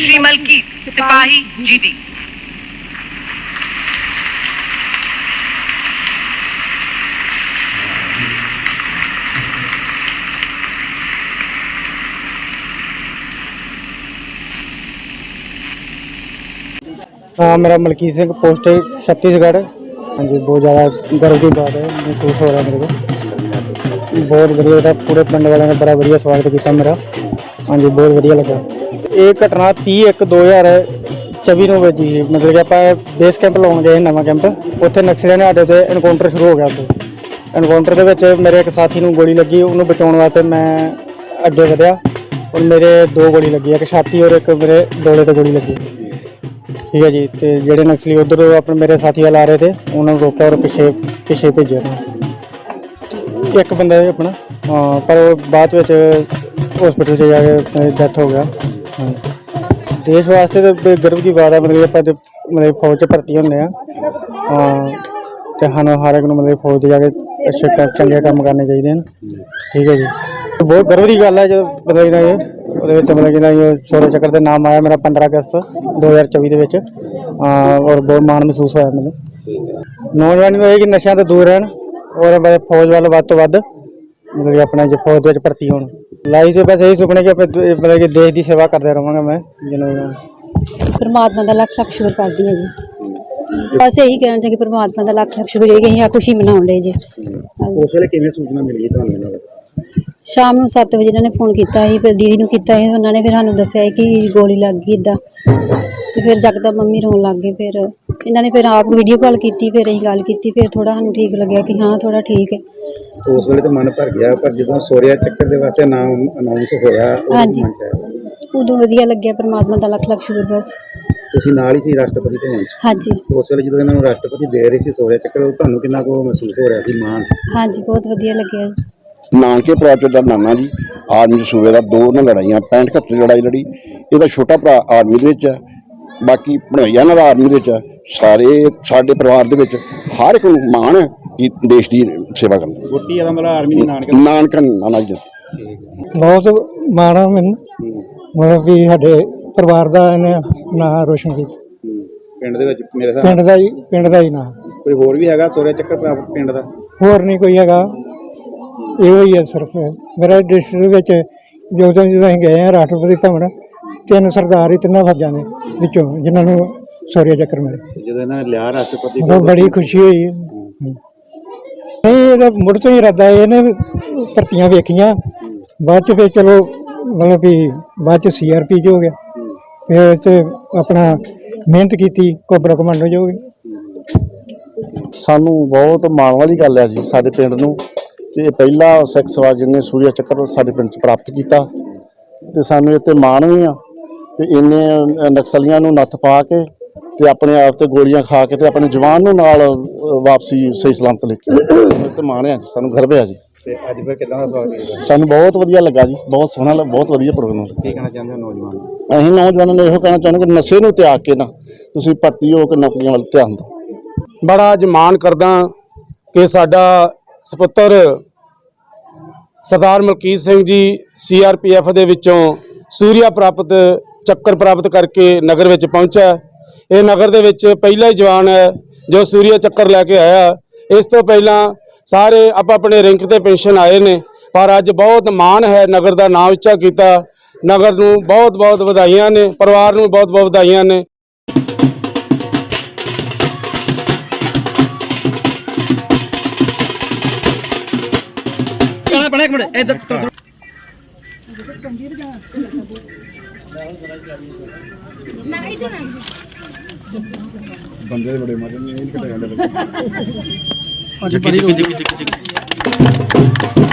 श्रीमल की सिपाही जीडी हाँ मेरा मलकीत सिंह पोस्ट है छत्तीसगढ़। हाँ जी, बहुत ज़्यादा गर्व की बात है, महसूस हो रहा है मेरे को। बहुत बढ़िया था, पूरे पिंड वाले ने बड़ा बढ़िया स्वागत किया मेरा। हाँ जी, बहुत बढ़िया लगा। ਇਹ ਘਟਨਾ 30 1 2024 ਨੂੰ ਵੱਜੀ ਸੀ ਮਤਲਬ ਕਿ ਆਪਾਂ ਬੇਸ ਕੈਂਪ ਲਾਉਣ ਗਏ ਸੀ, ਨਵਾਂ ਕੈਂਪ। ਉੱਥੇ ਨਕਸਲੀਆਂ ਨੇ ਸਾਡੇ ਤੇ ਐਨਕਾਊਂਟਰ ਸ਼ੁਰੂ ਹੋ ਗਿਆ ਉੱਥੇ ਐਨਕਾਊਂਟਰ ਦੇ ਵਿੱਚ ਮੇਰੇ ਇੱਕ ਸਾਥੀ ਨੂੰ ਗੋਲੀ ਲੱਗੀ ਉਹਨੂੰ ਬਚਾਉਣ ਵਾਸਤੇ ਮੈਂ ਅੱਗੇ ਵਧਿਆ। ਔਰ ਮੇਰੇ ਦੋ ਗੋਲੀ ਲੱਗੀ ਇੱਕ ਛਾਤੀ ਔਰ ਇੱਕ ਮੇਰੇ ਡੋਲੇ ਤੇ ਗੋਲੀ ਲੱਗੀ। ਠੀਕ ਹੈ ਜੀ ਤੇ ਜਿਹੜੇ ਨਕਸਲੀ ਉਧਰ ਆਪਣੇ ਮੇਰੇ ਸਾਥੀ ਵਾਲ ਆ ਰਹੇ ਤੇ ਉਹਨਾਂ ਨੂੰ ਰੋਕਿਆ ਔਰ ਪਿੱਛੇ ਪਿੱਛੇ ਭੇਜਿਆ। ਇੱਕ ਬੰਦਾ ਆਪਣਾ ਪਰ ਬਾਅਦ ਵਿੱਚ ਹਸਪੀਟਲ 'ਚ ਜਾ ਕੇ ਡੈਥ ਹੋ ਗਿਆ। ਦੇਸ਼ ਵਾਸਤੇ ਤਾਂ ਬੇ- ਗਰਵ ਦੀ ਬਾਤ ਹੈ ਮਤਲਬ ਕਿ ਆਪਾਂ ਤੇ ਮਤਲਬ ਫੌਜ 'ਚ ਭਰਤੀ ਹੁੰਦੇ ਆ। ਹਾਂ ਤੇ ਸਾਨੂੰ ਹਰ ਇੱਕ ਨੂੰ ਮਤਲਬ ਫੌਜ 'ਚ ਜਾ ਕੇ ਅੱਛੇ ਕੰਮ ਚੰਗੇ ਕੰਮ ਕਰਨੇ ਚਾਹੀਦੇ ਹਨ। ਠੀਕ ਹੈ ਜੀ। ਬਹੁਤ ਗਰਵ ਦੀ ਗੱਲ ਹੈ ਜੋ ਮਤਲਬ ਕਿ ਨਾ ਇਹ ਉਹਦੇ ਵਿੱਚ ਮਤਲਬ ਕਿ ਨਾ ਇਹ ਸੋਰੇ ਚੱਕਰ ਦੇ ਨਾਮ ਆਇਆ ਮੇਰਾ 15 ਅਗਸਤ 2024 ਦੇ ਵਿੱਚ। ਹਾਂ, ਔਰ ਬਹੁਤ ਮਾਣ ਮਹਿਸੂਸ ਹੋਇਆ ਮੈਨੂੰ। ਨੌਜਵਾਨ ਨੂੰ ਇਹ ਕਿ ਨਸ਼ਿਆਂ ਤੋਂ ਦੂਰ ਰਹਿਣ ਔਰ ਬ- ਫੌਜ ਵੱਲ ਵੱਧ ਤੋਂ ਵੱਧ ਮਤਲਬ ਕਿ ਆਪਣਾ ਜੇ ਫੌਜ ਦੇ ਵਿੱਚ ਭਰਤੀ ਹੋਣ। ਲਾਈਫ 'ਚ ਬਸ ਇਹੀ ਸੁਪਨੇ ਕਿ ਆਪਣੇ ਦ- ਮਤਲਬ ਕਿ ਦੇਸ਼ ਦੀ ਸੇਵਾ ਕਰਦਾ ਰਹਾਂਗਾ ਮੈਂ ਜਿਵੇਂ ਪਰਮਾਤਮਾ ਦਾ ਲੱਖ ਲੱਖ ਸ਼ੁਕਰ ਕਰਦੀ ਹਾਂ ਜੀ। ਬਸ ਇਹੀ ਕਹਿਣਾ ਚਾਹੀਦਾ ਕਿ ਪਰਮਾਤਮਾ ਦਾ ਲੱਖ ਲੱਖ ਸ਼ੁਕਰ ਹੈ ਕਿ ਅਸੀਂ ਆ ਖੁਸ਼ੀ ਮਨਾਉਣ ਲਈ ਜੀ। ਉਸ ਵੇਲੇ ਕਿਵੇਂ ਸੂਚਨਾ ਮਿਲੀ ਤੁਹਾਨੂੰ ਇਹਨਾਂ ਦਾ ਸ਼ਾਮ ਨੂੰ 7 ਵਜੇ ਇਹਨਾਂ ਨੇ ਫੋਨ ਕੀਤਾ ਸੀ ਫਿਰ ਦੀਦੀ ਨੂੰ ਕੀਤਾ ਸੀ ਉਹਨਾਂ ਨੇ ਫਿਰ ਸਾਨੂੰ ਦੱਸਿਆ ਕਿ ਗੋਲੀ ਲੱਗ ਗਈ ਇਦਾਂ ਤੇ ਫਿਰ ਜਗਦਾ ਮੰਮੀ ਰੋਣ ਲੱਗ ਗਏ ਫਿਰ ਇਹਨਾਂ ਨੇ ਫਿਰ ਆਪ ਵੀਡੀਓ ਕਾਲ ਕੀਤੀ ਫਿਰ ਅਸੀਂ ਗੱਲ ਕੀਤੀ ਫਿਰ ਥੋੜਾ ਸਾਨੂੰ ਠੀਕ ਲੱਗਿਆ ਕਿ ਹਾਂ ਥੋੜਾ ਠੀਕ ਹੈ। ਉਸ ਵੇਲੇ ਤਾਂ ਮਨ ਭਰ ਗਿਆ ਪਰ ਜਦੋਂ ਸੋਰਿਆ ਚੱਕਰ ਦੇ ਵਾਸਤੇ ਨਾਮ ਅਨਾਉਂਸ ਹੋਇਆ ਉਦੋਂ ਹਾਂਜੀ। ਮਨ ਚ ਆਇਆ। ਉਦੋਂ ਵਧੀਆ ਲੱਗਿਆ ਪਰਮਾਤਮਾ ਦਾ ਲੱਖ ਲੱਖ ਸ਼ੁਕਰ ਬਸ। ਤੁਸੀਂ ਨਾਲ ਹੀ ਸੀ ਰਾਸ਼ਟਰਪਤੀ ਭਵਨ ਚ ਹਾਂਜੀ। ਉਸ ਵੇਲੇ ਜਦੋਂ ਇਹਨਾਂ ਨੂੰ ਰਾਸ਼ਟਰਪਤੀ ਦੇ ਰਹੇ ਸੀ ਸੋਰਿਆ ਚੱਕਰ ਉਦੋਂ ਤੁਹਾਨੂੰ ਕਿੰਨਾ ਕੁ ਮਹਿਸੂਸ ਹੋ ਰਿਹਾ ਸੀ ਮਾਣ? ਹਾਂਜੀ ਬਹੁਤ ਵਧੀਆ ਲੱਗਿਆ। ਜੀ ਨਾਨਕੇ ਪ੍ਰਾਚੋ ਦਾ ਨਾਨਾ ਜੀ? ਆਰਮੀ ਦੇ ਸੂਬੇ ਦਾ ਦੋ ਨੇ ਲੜਾਈਆਂ 65 71 ਦੀ ਲੜਾਈ ਲੜੀ। ਇਹਦਾ ਛੋਟਾ ਭਰਾ ਆਰਮੀ ਦੇ ਵਿੱਚ ਹੈ। ਬਾਕੀ ਭਣੋਈਆ ਨਾਲ ਆਰਮੀ ਦੇ ਵਿੱਚ ਸਾਰੇ ਸਾਡੇ ਪਰਿਵਾਰ ਦੇ ਵਿੱਚ ਹਰ ਇੱਕ ਨੂੰ ਮਾਣ ਹੈ ਕਿ ਦੇਸ਼ ਦੀ ਸੇਵਾ ਕਰਨ ਦਾ। ਗੁੱਟੀ ਇਹਦਾ ਮਤਲਬ ਆਰਮੀ ਦੀ ਨਾਨਕ ਨਾਨਕਾ ਨਾਨਾ ਜੀ। ਦਾ। ਬਹੁਤ ਮਾਣਾ ਮੈਨੂੰ। ਮਤਲਬ ਵੀ ਸਾਡੇ ਪਰਿਵਾਰ ਦਾ ਇਹਨੇ ਨਾਂ ਰੋਸ਼ਨ ਕੀਤਾ। ਪਿੰਡ ਦੇ ਵਿੱਚ ਮੇਰੇ ਹਿਸਾਬ ਪਿੰਡ ਦਾ ਹੀ ਪਿੰਡ ਦਾ ਹੀ ਨਾਂ। ਕੋਈ ਹੋਰ ਵੀ ਹੈਗਾ ਸੋਰਿਆ ਚੱਕਰ ਪ੍ਰਾਪਤ ਪਿੰਡ ਦਾ? ਹੋਰ ਨਹੀਂ ਕੋਈ ਹੈਗਾ। ਇਹੋ ਹੀ ਹੈ ਸਿਰਫ। ਮੇਰਾ ਡਿਸਟ੍ਰਿਕਟ ਵਿੱਚ ਜਦੋਂ ਜਦੋਂ ਅਸੀਂ ਗਏ ਆ ਰਾਸ਼ਟਰਪਤੀ ਭਵਨ ਤਿੰਨ ਸਰਦਾਰ ਹੀ ਤਿੰਨਾਂ ਫੌਜਾਂ ਦੇ। ਵਿੱਚੋਂ ਜਿਨ੍ਹਾਂ ਨੂੰ ਸੌਰਿਆ ਚੱਕਰ ਮਿਲੇ ਜਦੋਂ ਇਹਨਾਂ ਨੇ ਲਿਆ ਰਾਸ਼ਟਰਪਤੀ ਉਹ ਬੜੀ ਖੁਸ਼ੀ ਹੋਈ। ਨਹੀਂ ਇਹਦਾ ਮੁੜ ਤੋਂ ਹੀ ਇਰਾਦਾ ਹੈ, ਇਹਨੇ ਭਰਤੀਆਂ ਵੇਖੀਆਂ। ਬਾਅਦ ਚ ਫਿਰ ਚਲੋ ਮਤਲਬ ਵੀ ਬਾਅਦ ਚ ਸੀਆਰਪੀ ਚ ਹੋ ਗਿਆ। ਫਿਰ ਤੇ ਆਪਣਾ ਮਿਹਨਤ ਕੀਤੀ ਕੋਬਰਾ ਕਮਾਂਡੋ ਚ ਹੋ ਗਿਆ ਸਾਨੂੰ ਬਹੁਤ ਮਾਣ ਵਾਲੀ ਗੱਲ ਹੈ ਜੀ ਸਾਡੇ ਪਿੰਡ ਨੂੰ ਕਿ ਇਹ ਪਹਿਲਾ ਸਿੱਖ ਸਵਾਰ ਜਿਹਨੇ ਸੂਰਿਆ ਚੱਕਰ ਸਾਡੇ ਪਿੰਡ 'ਚ ਪ੍ਰਾਪਤ ਕੀਤਾ। ਤੇ ਸਾਨੂੰ ਇਹ ਤੇ ਮਾਣ ਵੀ ਆ। ਕਿ ਇੰਨੇ ਨਕਸਲੀਆਂ ਨੂੰ ਨੱਥ ਪਾ ਕੇ ਤੇ ਆਪਣੇ ਆਪ ਤੇ ਗੋਲੀਆਂ ਖਾ ਕੇ ਤੇ ਆਪਣੇ ਜਵਾਨ ਨੂੰ ਨਾਲ ਵਾਪਸੀ ਸਹੀ ਸਲਾਮਤ ਲੈ ਕੇ ਤੇ ਮਾਣ ਆ ਜੀ ਸਾਨੂੰ ਗਰਵ ਆ ਜੀ। ਤੇ ਅੱਜ ਫਿਰ ਕਿਦਾਂ ਦਾ ਸਵਾਗਤ ਕੀਤਾ? ਸਾਨੂੰ ਬਹੁਤ ਵਧੀਆ ਲੱਗਾ ਜੀ ਬਹੁਤ ਸੋਹਣਾ ਲੱਗਾ ਬਹੁਤ ਵਧੀਆ ਪ੍ਰੋਗਰਾਮ ਕੀ ਕਹਿਣਾ ਚਾਹੁੰਦੇ ਹੋ ਨੌਜਵਾਨ ਨੂੰ? ਅਸੀਂ ਨੌਜਵਾਨਾਂ ਨੂੰ ਇਹੋ ਕਹਿਣਾ ਚਾਹੁੰਦੇ ਕਿ ਨਸ਼ੇ ਨੂੰ ਤਿਆਗ ਕੇ ਨਾ ਤੁਸੀਂ ਭਰਤੀ ਹੋ ਕੇ ਨੌਕਰੀਆਂ ਵੱਲ ਧਿਆਨ ਦਿਓ। ਬੜਾ ਅੱਜ ਮਾਣ ਕਰਦਾ ਕਿ ਸਾਡਾ ਸੁਪੁੱਤਰ ਸਰਦਾਰ ਮਲਕੀਤ ਸਿੰਘ ਜੀ ਸੀਆਰਪੀਐਫ ਦੇ ਵਿੱਚੋਂ ਸੂਰਿਆ ਪ੍ਰਾਪਤ ਚੱਕਰ ਪ੍ਰਾਪਤ ਕਰਕੇ ਨਗਰ ਵਿੱਚ ਪਹੁੰਚਾ ਇਹ ਨਗਰ ਦੇ ਵਿੱਚ ਪਹਿਲਾ ਹੀ ਜਵਾਨ ਹੈ, ਜੋ ਸੂਰਿਆ ਚੱਕਰ ਲੈ ਕੇ ਆਇਆ। ਇਸ ਤੋਂ ਪਹਿਲਾਂ ਸਾਰੇ ਆਪ ਆਪਣੇ ਰਿੰਕ ਤੇ ਪੈਨਸ਼ਨ ਆਏ ਨੇ, ਪਰ ਅੱਜ ਬਹੁਤ ਮਾਣ ਹੈ ਨਗਰ ਦਾ ਨਾਮ ਉੱਚਾ ਕੀਤਾ। ਨਗਰ ਨੂੰ ਬਹੁਤ ਬਹੁਤ ਵਧਾਈਆਂ ਨੇ, ਪਰਿਵਾਰ ਨੂੰ ਬਹੁਤ ਬਹੁਤ ਵਧਾਈਆਂ ਨੇ। ਬੰਦੇ ਦੇ ਬੜੇ ਮਜ਼ੇ ਨੇ ਇਹ ਘਟਿਆ ਜਾਂਦੇ। ਜਿੱਕੀ ਜਿੱਕੀ ਜਿੱਕੀ ਜਿੱਕੀ।